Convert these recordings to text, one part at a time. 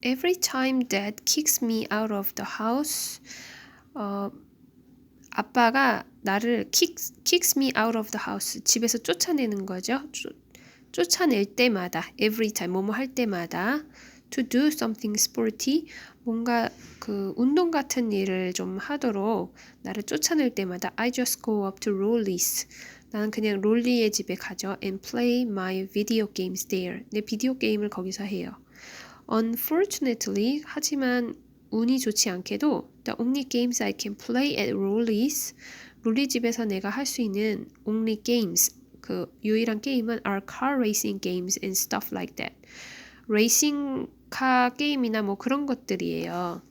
Every time dad kicks me out of the house, 어, 아빠가 나를 kick, kicks me out of the house, 집에서 쫓아내는 거죠. 쫓, 쫓아낼 때마다, every time, 뭐뭐 할 때마다, to do something sporty, 뭔가 그 운동 같은 일을 좀 하도록 나를 쫓아낼 때마다 I just go up to Rolly's. 나는 그냥 롤리의 집에 가죠. and play my video games there. 내 비디오 게임을 거기서 해요. Unfortunately, 하지만 운이 좋지 않게도 the only games I can play at Rolly's 롤리 집에서 내가 할 수 있는 only games 그 유일한 게임은 are car racing games and stuff like that. 레이싱 카 게임이나 뭐 그런 것들이에요.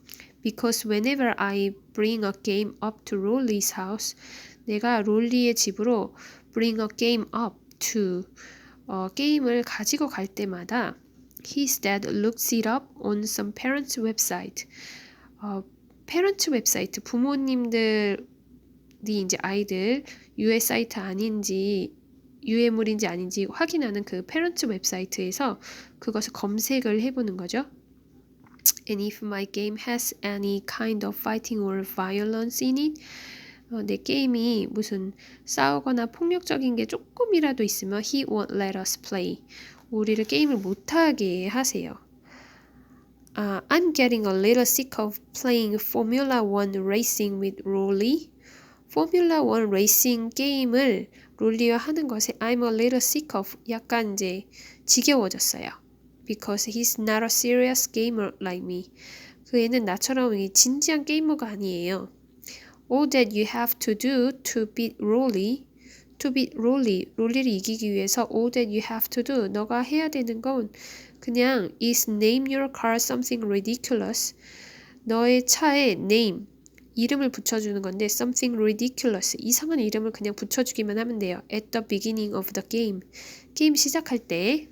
Because whenever I bring a game up to Rolly's house, 내가 롤리의 집으로 bring a game up to 어, 게임을 가지고 갈 때마다 his dad looks it up on some parents' website. 어, parents 웹사이트 부모님들이 이제 아이들 유해 사이트 아닌지 유해물인지 아닌지 확인하는 그 parents 웹사이트에서 그것을 검색을 해보는 거죠. And if my game has any kind of fighting or violence in it, 어, 내 게임이 무슨 싸우거나 폭력적인 게 조금이라도 있으면 he won't let us play. 우리를 게임을 못하게 하세요. Uh, I'm getting a little sick of playing Formula One racing with Rolly. 포뮬라 원 레이싱 게임을 롤리와 하는 것에 I'm a little sick of 약간 이제 지겨워졌어요. Because he's not a serious gamer like me. 그 애는 나처럼 진지한 게이머가 아니에요. All that you have to do to beat Rolly, to beat Rolly, 롤리를 이기기 위해서 all that you have to do, 너가 해야 되는 건 그냥 is name your car something ridiculous. 너의 차에 name, 이름을 붙여주는 건데 something ridiculous, 이상한 이름을 그냥 붙여주기만 하면 돼요. At the beginning of the game. 게임 시작할 때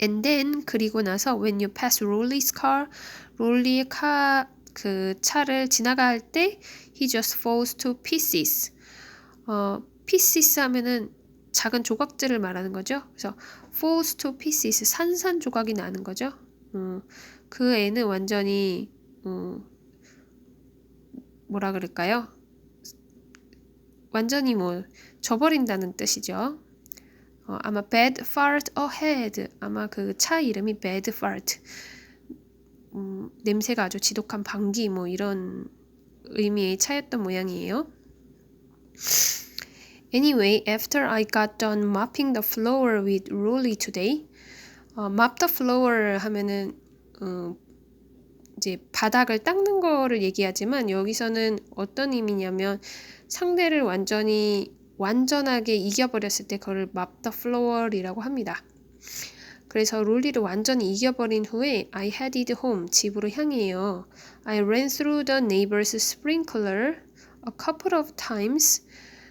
And then 그리고 나서 when you pass Rolly's car, 롤리의 카, 그 차를 지나갈 때 he just falls to pieces. 어, pieces 하면은 작은 조각들을 말하는 거죠. 그래서 falls to pieces 산산 조각이 나는 거죠. 음, 그 애는 완전히 음, 뭐라 그럴까요? 완전히 뭐 져버린다는 뜻이죠. 어, 아마 bad fart ahead 아마 그 차 이름이 bad fart 음, 냄새가 아주 지독한 방귀 뭐 이런 의미의 차였던 모양이에요. Anyway, after I got done mopping the floor with Rolly today, 어, mop the floor 하면은 어, 이제 바닥을 닦는 거를 얘기하지만 여기서는 어떤 의미냐면 상대를 완전히 완전하게 이겨버렸을 때 그걸 mop the floor이라고 합니다. 그래서 롤리를 완전히 이겨버린 후에 I headed home 집으로 향해요. I ran through the neighbor's sprinkler a couple of times.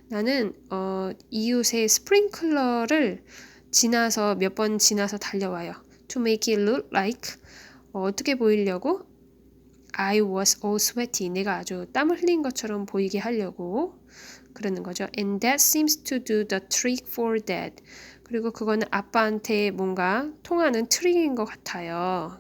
나는 어, 이웃의 스프링클러를 지나서 몇 번 지나서 달려와요. To make it look like 어, 어떻게 보이려고? I was all sweaty. 내가 아주 땀을 흘린 것처럼 보이게 하려고 그러는 거죠. And that seems to do the trick for dad. 그리고 그거는 아빠한테 뭔가 통하는 트릭인 것 같아요.